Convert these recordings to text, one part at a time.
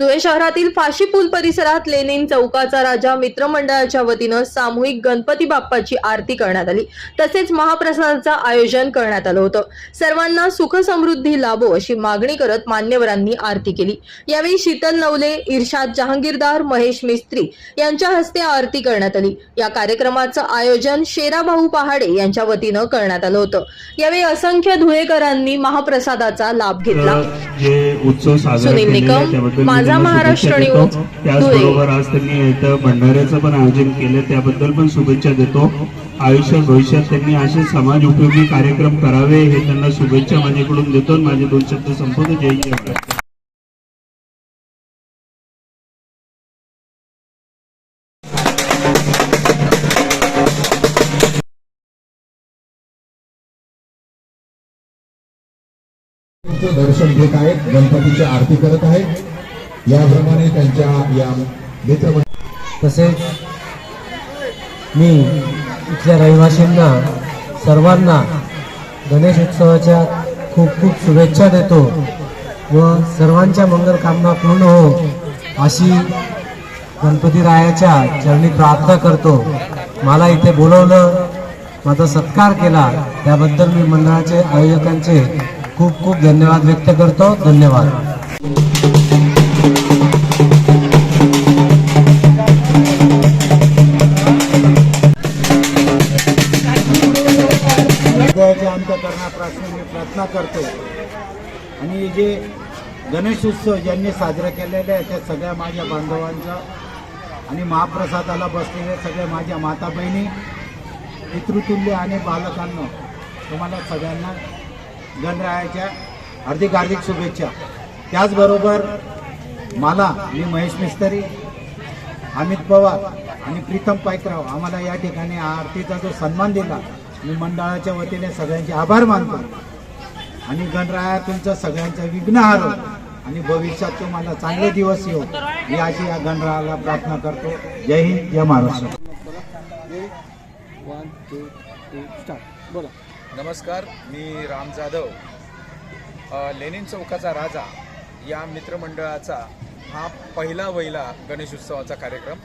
धुळे शहरातील फाशी पूल परिसरात लेनिन चौकाचा राजा मित्रमंडळाच्या वतीनं सामूहिक गणपती बाप्पाची आरती करण्यात आली. तसेच महाप्रसादाचं आयोजन करण्यात आलं होतं. सर्वांना सुख समृद्धी लाभो अशी मागणी करत मान्यवरांनी आरती केली. यावेळी शीतल नवले इर्शाद जहांगीरदार महेश मिस्त्री यांच्या हस्ते आरती करण्यात आली. या कार्यक्रमाचं आयोजन शेराभाऊ पहाडे यांच्या वतीनं करण्यात आलं होतं. यावेळी असंख्य धुळेकरांनी महाप्रसादाचा लाभ घेतला. सुनील निकम, माझा महाराष्ट्र न्यूज. त्याचबरोबर आज त्यांनी इथं भंडाऱ्याचं पण आयोजन केलं त्याबद्दल पण शुभेच्छा देतो. आयुष्यात भविष्यात त्यांनी असे समाज उपयोगी कार्यक्रम करावे हे त्यांना शुभेच्छा माझ्याकडून देतो आणि माझे दोन शब्द संपवतो. जय जय दर्शन घेत आहेत गणपतीची आरती करत आहेत. याप्रमाणे त्यांच्या या मित्र तसेच मी इथल्या रहिवासींना सर्वांना गणेश उत्सवाच्या खूप खूप शुभेच्छा देतो व सर्वांच्या मंगलकामना पूर्ण हो अशी गणपती रायाच्या चरणी प्रार्थना करतो. मला इथे बोलवलं माझा सत्कार केला. त्याबद्दल मी मंडळाचे आयोजकांचे खूप खूप धन्यवाद व्यक्त करतो. धन्यवाद. अंतकरणापासून मी प्रार्थना करतो. आणि जे गणेश उत्सव ज्यांनी साजरा केलेले आहे त्या सगळ्या माझ्या बांधवांचा आणि महाप्रसादाला बसलेल्या सगळ्या माझ्या माता बहिणी पितृतुल्य आणि बालकांना तुम्हाला सगळ्यांना गणरायाच्या हार्दिक हार्दिक शुभेच्छा. त्याचबरोबर मला मी महेश मिस्त्री अमित पवार आणि प्रीतम पायकराव आम्हाला या ठिकाणी आरतीचा जो सन्मान दिला मी मंडळाच्या वतीने सगळ्यांचे आभार मानतो. आणि गणराया तुमचं सगळ्यांचं विघ्न हरो आणि भविष्यात तुम्हाला चांगले दिवस येऊ. मी अशी या गणरायाला प्रार्थना करतो. जय हिंद जय महाराष्ट्र. नमस्कार मी राम जाधव. लेनिन चौकाचा राजा या मित्रमंडळाचा हा पहिला वहिला गणेश उत्सवाचा कार्यक्रम.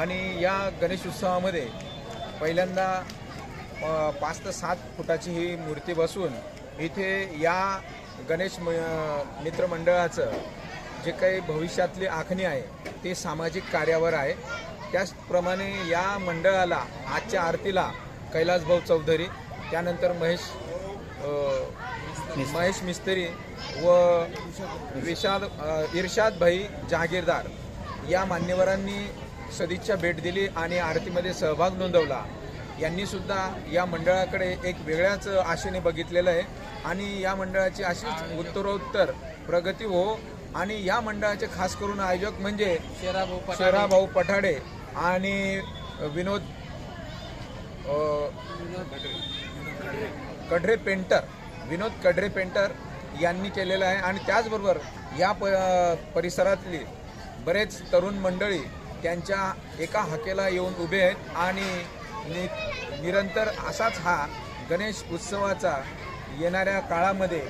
आणि या गणेश उत्सवामध्ये पहिल्यांदा पाच ते सात फुटाची ही मूर्ती बसून इथे या गणेश म मित्रमंडळाचं जे काही भविष्यातली आखणी आहे ते सामाजिक कार्यावर आहे. त्याचप्रमाणे या मंडळाला आजच्या आरतीला कैलासभाऊ चौधरी त्यानंतर महेश महेश मिस्त्री व विशाल इर्शाद भाई जहागीरदार या मान्यवरांनी सदिच्छा भेट दिली आणि आरतीमध्ये सहभाग नोंदवला. यांनी सुद्धा या मंडळाकडे एक वेगळ्याच आशेने बघितलेलं आहे. आणि या मंडळाची अशीच उत्तरोत्तर प्रगती हो. आणि या मंडळाचे खास करून आयोजक म्हणजे शेराभाऊ पठाडे आणि विनोद कढरे पेंटर विनोद कढरे पेंटर यांनी केलेलं आहे. आणि त्याचबरोबर या प परिसरातली बरेच तरुण मंडळी त्यांच्या एका हाकेला येऊन उभे आहेत. आणि नि निरंतर असाच हा गणेश उत्सवाचा येणाऱ्या काळामध्ये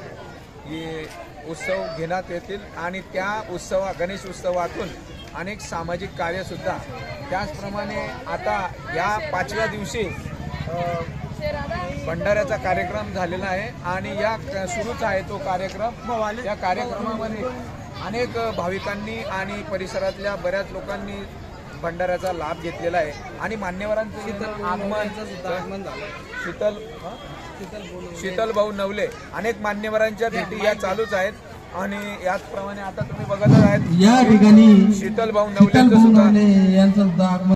ये उत्सव घेण्यात येतील आणि त्या उत्सवा गणेश उत्सवातून अनेक सामाजिक कार्यसुद्धा. त्याचप्रमाणे आता या पाचव्या दिवशी भंडाऱ्याचा कार्यक्रम झालेला आहे आणि या सुरूच आहे तो कार्यक्रम. या कार्यक्रमामध्ये अनेक भाविकांनी आणि परिसरातल्या बऱ्याच लोकांनी भंडाऱ्याचा लाभ घेतलेला आहे. आणि मान्यवरांचं आगमन शीतल हं? शीतल भाऊ नवले. अनेक मान्यवरांच्या भेटी या चालूच आहेत. आणि याचप्रमाणे आता तुम्ही बघत आहेत. या ठिकाणी शीतल भाऊ शीतल बोलवणे यांचं सुद्धा आगमन